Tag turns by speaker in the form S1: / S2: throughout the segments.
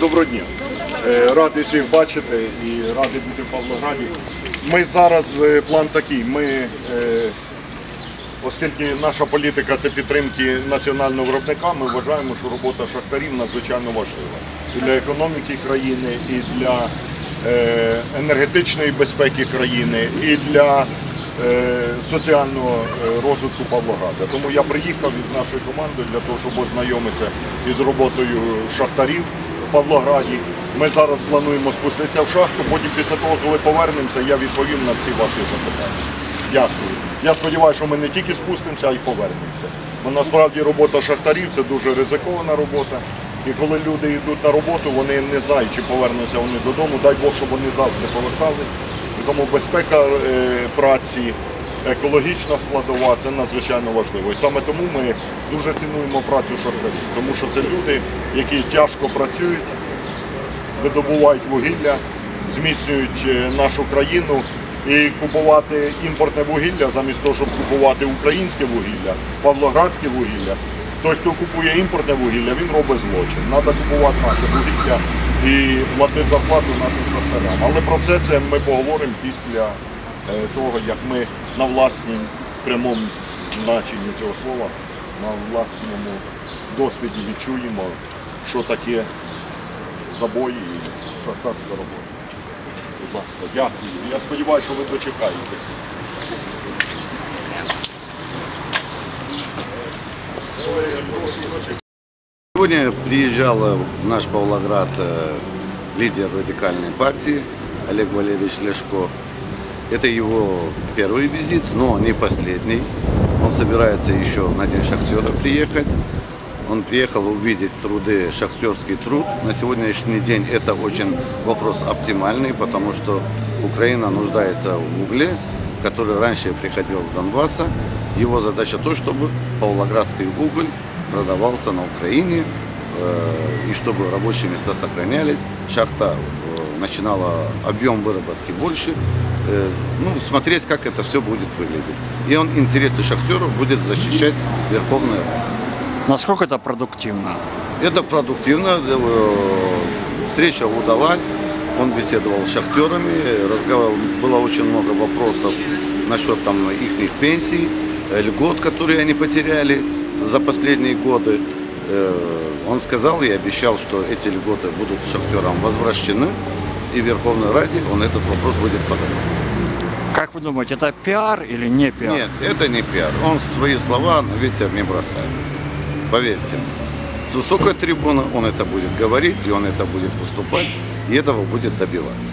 S1: Доброго дня. Е, Радий всіх бачити і радий бути в Павлограді. Ми зараз е, план такий. Ми, е, оскільки наша політика це підтримки національного виробника, ми вважаємо, що робота шахтарів надзвичайно важлива і для економіки країни, і для енергетичної безпеки країни, і для соціального е, розвитку Павлограда. Тому я приїхав із нашою командою для того, щоб ознайомитися із роботою шахтарів в Павлограді. Ми зараз плануємо спуститися в шахту, потім після того, коли повернемося, я відповім на всі ваші запитання. Дякую. Я сподіваюся, що ми не тільки спустимося, а й повернемося. Бо насправді робота шахтарів це дуже ризикована робота. І коли люди йдуть на роботу, вони не знають, чи повернуться вони додому. Дай Бог, щоб вони завжди повертались. Тому безпека е, праці, екологічна складова це надзвичайно важливо. І саме тому ми дуже цінуємо працю шахтарів, тому що це люди, які тяжко працюють, видобувають вугілля, зміцнюють е, нашу країну. І купувати імпортне вугілля замість того, щоб купувати українське вугілля, павлоградське вугілля. Той, хто купує імпортне вугілля, він робить злочин. Треба купувати наше вугілля і платити зарплату нашим шахтарям. Але про все це ми поговоримо після е, того, як ми на власному прямому значенні цього слова, на власному досвіді відчуємо, що таке забої і шахтарська робота. Будь ласка, дякую. Я сподіваюся, що ви дочекаєтесь.
S2: Сегодня приезжал в наш Павлоград э, лидер радикальной партии Олег Валерьевич Ляшко. Это его первый визит, но не последний. Он собирается еще на День шахтера приехать. Он приехал увидеть труды, шахтерский труд. На сегодняшний день это очень вопрос оптимальный, потому что Украина нуждается в угле, который раньше приходил с Донбасса. Его задача то, чтобы Павлоградский уголь продавался на Украине э, и чтобы рабочие места сохранялись. Шахта э, начинала объем выработки больше. Э, ну, смотреть, как это все будет выглядеть. И он интересы шахтеров будет защищать Верховная Рада.
S3: Насколько это продуктивно?
S2: Это продуктивно. Встреча удалась. Он беседовал с шахтерами. Разговор... Было очень много вопросов насчет там их пенсий, льгот, которые они потеряли за последние годы. Э, Он сказал и обещал, что эти льготы будут шахтерам возвращены. И в Верховной Раде он этот вопрос будет поднимать.
S3: Как вы думаете, это пиар или не пиар?
S2: Нет, это не пиар. Он свои слова на ветер не бросает. Поверьте мне. С высокой трибуны он это будет говорить, и он это будет выступать, и этого будет добиваться.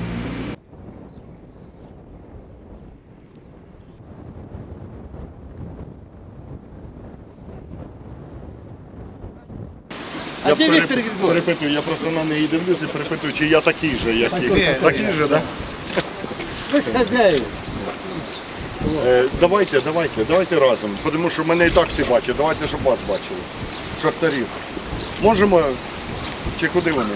S1: Я переп- перепитую, я просто на неї дивлюся, перепитую, чи я такий же, як і. Такий же, так? Е, Давайте, давайте, давайте разом, тому що мене і так всі бачать, давайте, щоб вас бачили. Шахтарів. Можемо, чи куди вони?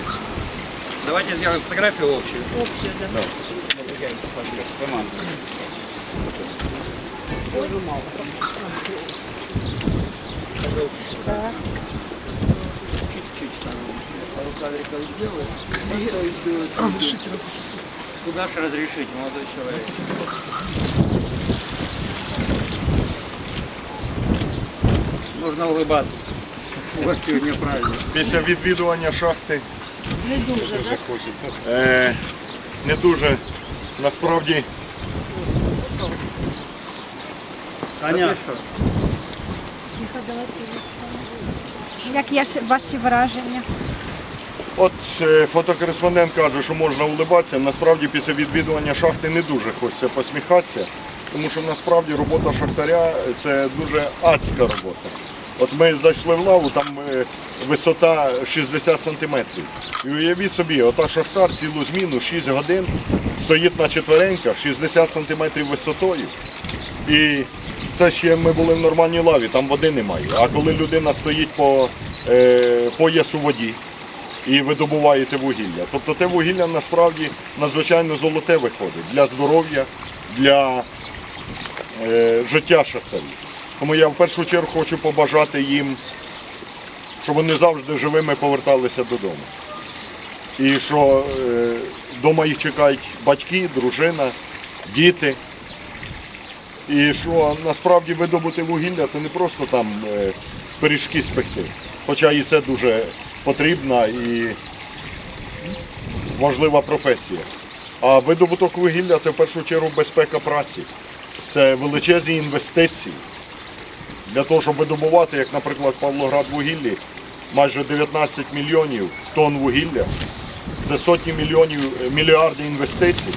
S4: Давайте сделаем фотографию общую.
S5: Общее, да.
S1: Да.
S4: Роман. Кадриков сделаю. Разрешите. Куда же разрешить, молодой человек? Нужно улыбаться. Вообще неправильно.
S1: Після відвідування шахти
S5: Не дуже, да?
S1: е, не дуже насправді
S4: Таня,
S5: Як є ваші враження?
S1: От е, фотокореспондент каже, що можна улибатися. Насправді після відвідування шахти не дуже хочеться посміхатися, тому що насправді робота шахтаря це дуже адська робота. От ми зайшли в лаву, там е, висота 60 сантиметрів. І уявіть собі, ота шахтар цілу зміну 6 годин стоїть на четвереньках, 60 сантиметрів висотою. І Це ще ми були в нормальній лаві, там води немає. А коли людина стоїть по е, поясу воді і видобуваєте вугілля, тобто те вугілля насправді надзвичайно золоте виходить для здоров'я, для е, життя шахтарів. Тому я в першу чергу хочу побажати їм, щоб вони завжди живими поверталися додому. І що е, вдома їх чекають батьки, дружина, діти. І що насправді видобути вугілля це не просто там е, пиріжки спекти. Хоча і це дуже потрібна і важлива професія. А видобуток вугілля це в першу чергу безпека праці. Це величезні інвестиції. Для того, щоб видобувати, як, наприклад, Павлоград вугіллі, майже 19 мільйонів тонн вугілля. Це сотні мільйонів, е, мільярди інвестицій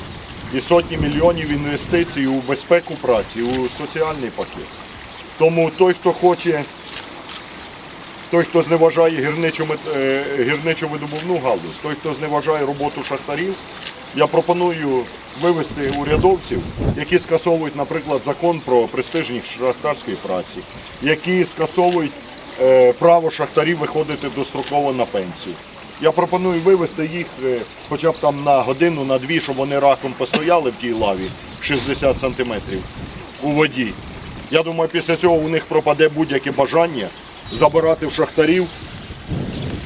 S1: і сотні мільйонів інвестицій у безпеку праці, у соціальний пакет. Тому той, хто хоче, той, хто зневажає гірничу, е, гірничо-видобувну галузь, той, хто зневажає роботу шахтарів, я пропоную вивести урядовців, які скасовують, наприклад, закон про престижність шахтарської праці, які скасовують е, право шахтарів виходити достроково на пенсію. Я пропоную вивести їх е, хоча б там на годину, на дві, щоб вони раком постояли в тій лаві 60 сантиметрів у воді. Я думаю, після цього у них пропаде будь-яке бажання забирати в шахтарів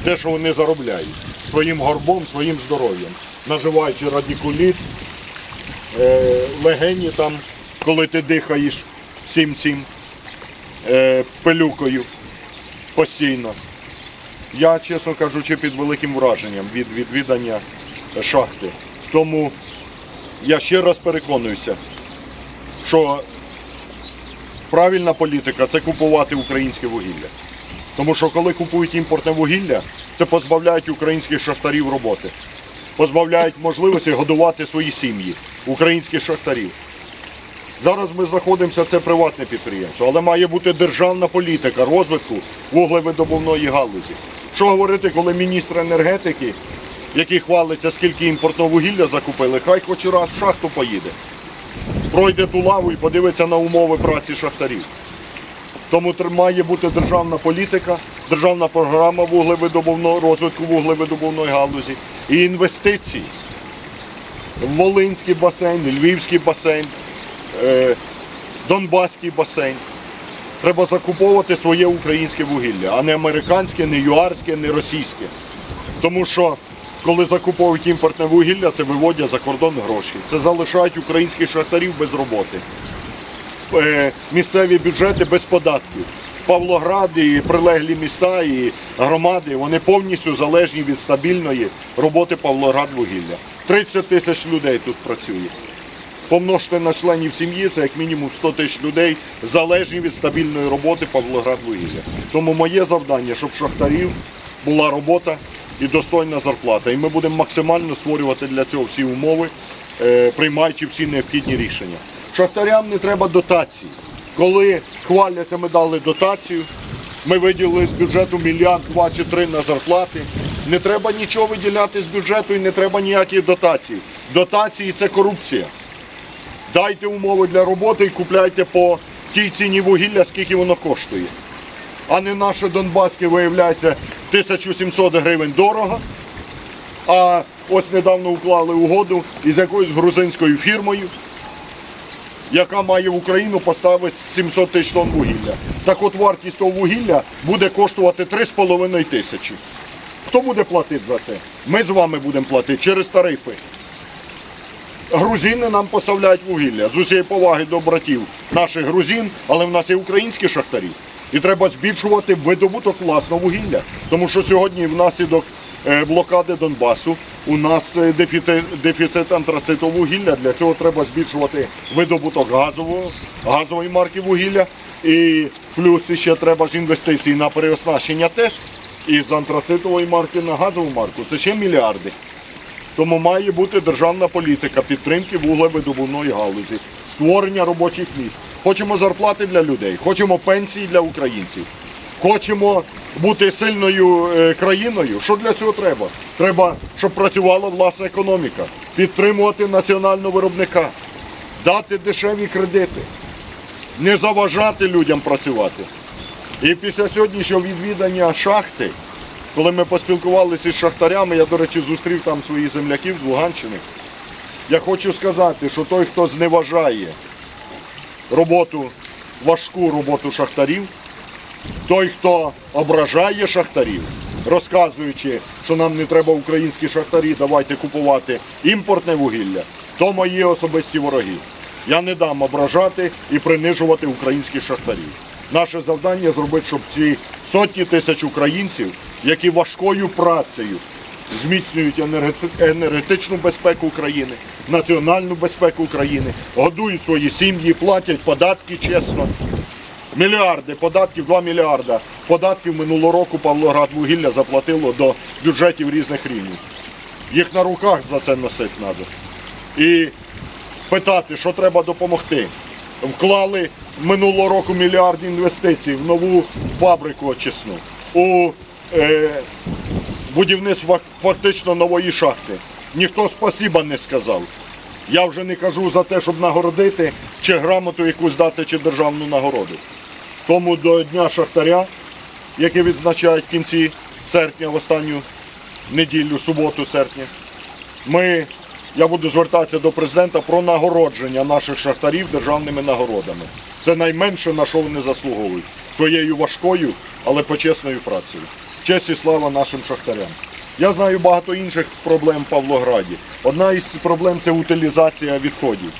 S1: те, що вони заробляють своїм горбом, своїм здоров'ям, наживаючи радикуліт, е, легені там, коли ти дихаєш всім цим е, пилюкою постійно. Я, чесно кажучи, під великим враженням від відвідання шахти. Тому я ще раз переконуюся, що правильна політика це купувати українське вугілля. Тому що коли купують імпортне вугілля, це позбавляють українських шахтарів роботи, позбавляють можливості годувати свої сім'ї, українських шахтарів. Зараз ми знаходимося, це приватне підприємство, але має бути державна політика розвитку вуглевидобувної галузі. Що говорити, коли міністр енергетики, який хвалиться, скільки імпортного вугілля закупили, хай хоч раз в шахту поїде, пройде ту лаву і подивиться на умови праці шахтарів. Тому має бути державна політика, державна програма вуглевидобувного розвитку вуглевидобувної галузі і інвестиції Волинський басейн, Львівський басейн, е, Донбаський басейн. Треба закуповувати своє українське вугілля, а не американське, не юарське, не російське. Тому що коли закуповують імпортне вугілля, це виводять за кордон гроші. Це залишають українських шахтарів без роботи. Е, Місцеві бюджети без податків. Павлоград і прилеглі міста і громади вони повністю залежні від стабільної роботи Павлоградвугілля. 30 тисяч людей тут працює. Помножте на членів сім'ї, це як мінімум 100 тисяч людей залежні від стабільної роботи Павлоградвугілля. Тому моє завдання, щоб шахтарів була робота і достойна зарплата. І ми будемо максимально створювати для цього всі умови, е, приймаючи всі необхідні рішення. Шахтарям не треба дотацій. Коли хваляться, ми дали дотацію, ми виділили з бюджету мільярд, два чи три на зарплати. Не треба нічого виділяти з бюджету і не треба ніяких дотацій. Дотації це корупція. Дайте умови для роботи і купляйте по тій ціні вугілля, скільки воно коштує. А не наше Донбаське, виявляється, 1700 гривень дорого. А ось недавно уклали угоду із якоюсь грузинською фірмою, яка має в Україну поставити 700 тисяч тонн вугілля. Так от вартість того вугілля буде коштувати 3,5 тисячі. Хто буде платити за це? Ми з вами будемо платити через тарифи. Грузини нам поставляють вугілля. З усієї поваги до братів наших грузин, але в нас є українські шахтарі. І треба збільшувати видобуток власного вугілля. Тому що сьогодні внаслідок е, блокади Донбасу у нас е, дефіцит, антрацитового вугілля. Для цього треба збільшувати видобуток газового, газової марки вугілля. І плюс ще треба ж інвестиції на переоснащення ТЕС із антрацитової марки на газову марку. Це ще мільярди. Тому має бути державна політика підтримки вуглевидобувної галузі, створення робочих місць. Хочемо зарплати для людей, хочемо пенсії для українців. Хочемо бути сильною е, країною. Що для цього треба? Треба, щоб працювала власна економіка, підтримувати національного виробника, дати дешеві кредити. не заважати людям працювати. І після сьогоднішнього відвідання шахти, коли ми поспілкувалися з шахтарями, я, до речі, зустрів там своїх земляків з Луганщини. Я хочу сказати, що той, хто зневажає роботу, важку роботу шахтарів, той, хто ображає шахтарів, розказуючи, що нам не треба українські шахтарі, давайте купувати імпортне вугілля, то мої особисті вороги. Я не дам ображати і принижувати українських шахтарів. Наше завдання зробити, щоб ці сотні тисяч українців, які важкою працею зміцнюють енергетичну безпеку України, національну безпеку України, годують свої сім'ї, платять податки чесно. Мільярди податків, 2 мільярда податків минулого року Павлоград вугілля заплатило до бюджетів різних рівнів. Їх на руках за це носити треба. І питати, що треба допомогти. Вклали минулого року мільярд інвестицій в нову фабрику очисну, у е, будівництво фактично нової шахти. Ніхто спасіба не сказав. Я вже не кажу за те, щоб нагородити, чи грамоту якусь дати, чи державну нагороду. Тому до Дня Шахтаря, який відзначають в кінці серпня, в останню неділю, суботу серпня, ми, я буду звертатися до президента про нагородження наших шахтарів державними нагородами. Це найменше, на що вони заслуговують. Своєю важкою, але почесною працею. Честь і слава нашим шахтарям. Я знаю багато інших проблем в Павлограді. Одна із проблем це утилізація відходів,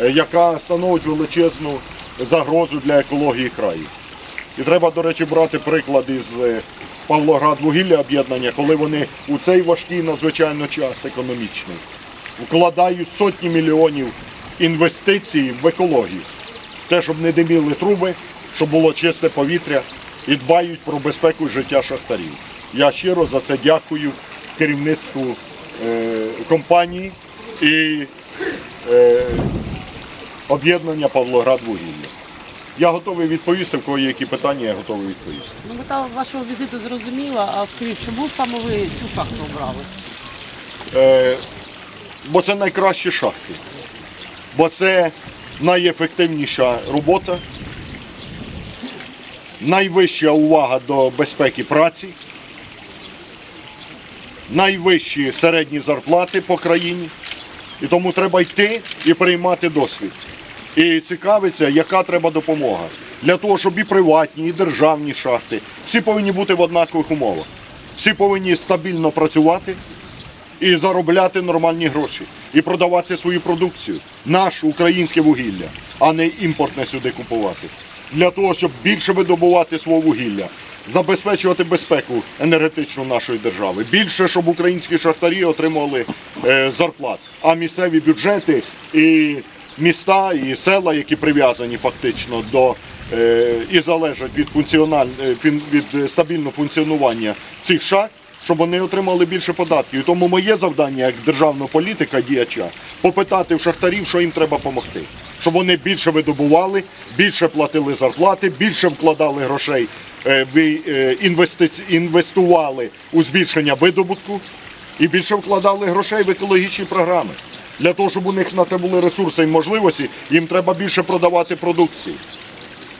S1: е, яка становить величезну загрозу для екології краю. І треба, до речі, брати приклад із е, Павлоград вугілля об'єднання, коли вони у цей важкий надзвичайно час економічний вкладають сотні мільйонів інвестицій в екологію. Те, щоб не диміли труби, щоб було чисте повітря і дбають про безпеку життя шахтарів. Я щиро за це дякую керівництву е, компанії і е, об'єднання Павлоград вугілля. Я готовий відповісти, в кого є які питання, я готовий відповісти.
S6: Ну, мета вашого візиту зрозуміла, а скажіть, чому саме ви цю шахту обрали?
S1: Е, бо це найкращі шахти. Бо це найефективніша робота, найвища увага до безпеки праці, найвищі середні зарплати по країні. І тому треба йти і приймати досвід. І цікавиться, яка треба допомога. Для того, щоб і приватні, і державні шахти, всі повинні бути в однакових умовах. Всі повинні стабільно працювати, і заробляти нормальні гроші, і продавати свою продукцію, наш українське вугілля, а не імпортне сюди купувати. Для того, щоб більше видобувати свого вугілля, забезпечувати безпеку енергетичну нашої держави, більше, щоб українські шахтарі отримували е, зарплат, а місцеві бюджети і міста, і села, які прив'язані фактично до е, і залежать від е, від стабільного функціонування цих шахт, щоб вони отримали більше податків. Тому моє завдання як державного політика, діяча, попитати в шахтарів, що їм треба допомогти. Щоб вони більше видобували, більше платили зарплати, більше вкладали грошей, е, е, інвестували у збільшення видобутку і більше вкладали грошей в екологічні програми. Для того, щоб у них на це були ресурси і можливості, їм треба більше продавати продукції.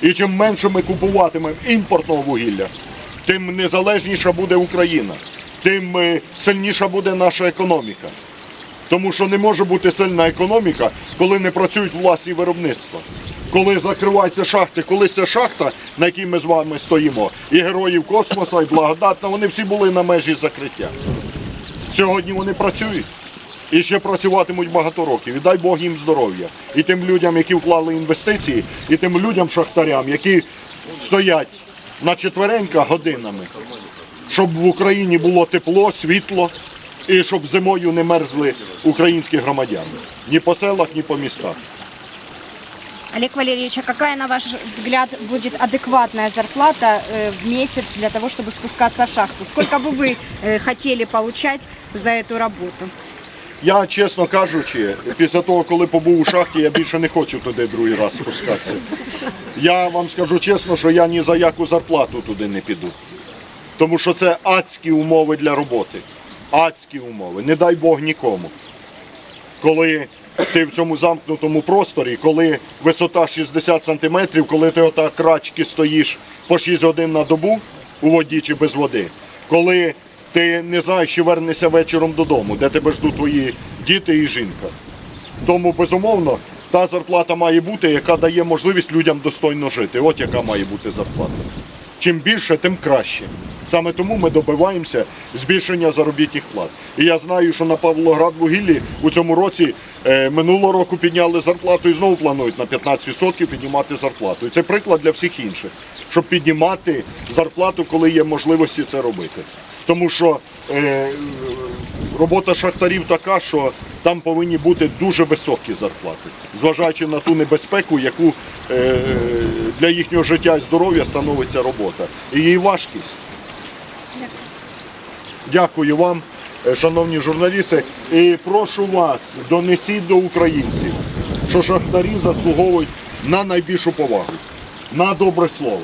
S1: І чим менше ми купуватимемо імпортного вугілля, тим незалежніша буде Україна, тим е, сильніша буде наша економіка. Тому що не може бути сильна економіка, коли не працюють власні виробництва. Коли закриваються шахти, коли ця шахта, на якій ми з вами стоїмо, і героїв космоса, і благодатна, вони всі були на межі закриття. Сьогодні вони працюють і ще працюватимуть багато років. І дай Бог їм здоров'я. І тим людям, які вклали інвестиції, і тим людям-шахтарям, які стоять на четвереньках годинами, щоб в Україні було тепло, світло, і щоб зимою не мерзли українські громадяни. Ні по селах, ні по містах.
S5: Олег Валерьевич, а какая, на ваш взгляд, будет адекватная зарплата э, в месяц для того, чтобы спускаться в шахту? Сколько бы вы э, хотели получать за эту работу?
S1: Я, чесно кажучи, після того, коли побув у шахті, я більше не хочу туди другий раз спускатися. Я вам скажу чесно, що я ні за яку зарплату туди не піду. Тому що це адські умови для роботи. Адські умови. Не дай Бог нікому. Коли ти в цьому замкнутому просторі, коли висота 60 сантиметрів, коли ти отак крачки стоїш по 6 годин на добу у воді чи без води, коли ти не знаєш, чи вернешся вечором додому, де тебе ждуть твої діти і жінка. Тому, безумовно, та зарплата має бути, яка дає можливість людям достойно жити. От яка має бути зарплата. Чим більше, тим краще. Саме тому ми добиваємося збільшення заробітних плат. І я знаю, що на Павлоград вугіллі у цьому році е, минулого року підняли зарплату і знову планують на 15% піднімати зарплату. І це приклад для всіх інших, щоб піднімати зарплату, коли є можливості це робити. Тому що е, робота шахтарів така, що там повинні бути дуже високі зарплати, зважаючи на ту небезпеку, яку е, для їхнього життя і здоров'я становиться робота. І її важкість. Дякую вам, е, шановні журналісти. І прошу вас, донесіть до українців, що шахтарі заслуговують на найбільшу повагу, на добре слово.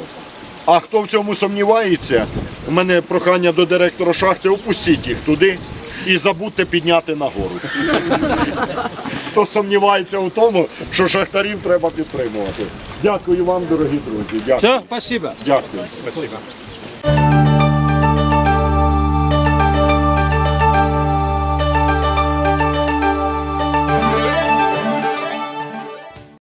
S1: А хто в цьому сумнівається, у мене прохання до директора шахти, опустіть їх туди і забудьте підняти нагору. Хто сумнівається у тому, що шахтарів треба підтримувати. Дякую вам, дорогі друзі. Дякую.
S7: Все, спасибо.
S1: Дякую. Спасибо.